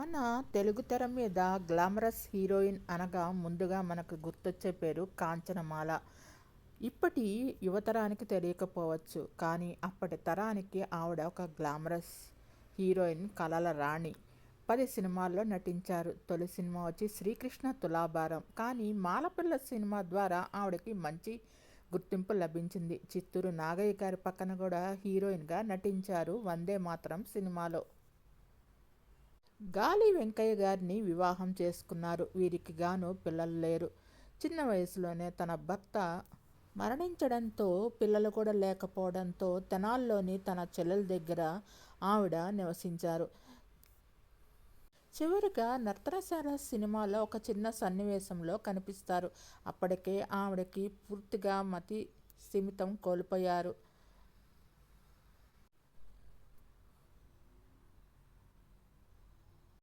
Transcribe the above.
మన తెలుగు తెర మీద గ్లామరస్ హీరోయిన్ అనగా ముందుగా మనకు గుర్తొచ్చే పేరు కాంచనమాల. ఇప్పటి యువతరానికి తెలియకపోవచ్చు కానీ అప్పటి తరానికి ఆవిడ ఒక గ్లామరస్ హీరోయిన్ కలల రాణి. పది సినిమాల్లో నటించారు. తొలి సినిమా వచ్చి శ్రీకృష్ణ తులాభారం. కానీ మాలపిల్ల సినిమా ద్వారా ఆవిడకి మంచి గుర్తింపు లభించింది. చిత్తూరు నాగయ్య గారి పక్కన కూడా హీరోయిన్గా నటించారు వందే మాత్రం సినిమాలో. గాలి వెంకయ్య గారిని వివాహం చేసుకున్నారు. వీరికి గాను పిల్లలు లేరు. చిన్న వయసులోనే తన భర్త మరణించడంతో పిల్లలు కూడా లేకపోవడంతో తెనాల్లోని తన చెల్లెల దగ్గర ఆవిడ నివసించారు. చివరిగా నర్తనశాల సినిమాలో ఒక చిన్న సన్నివేశంలో కనిపిస్తారు. అప్పటికే ఆవిడకి పూర్తిగా మతి స్థిమితం కోల్పోయారు.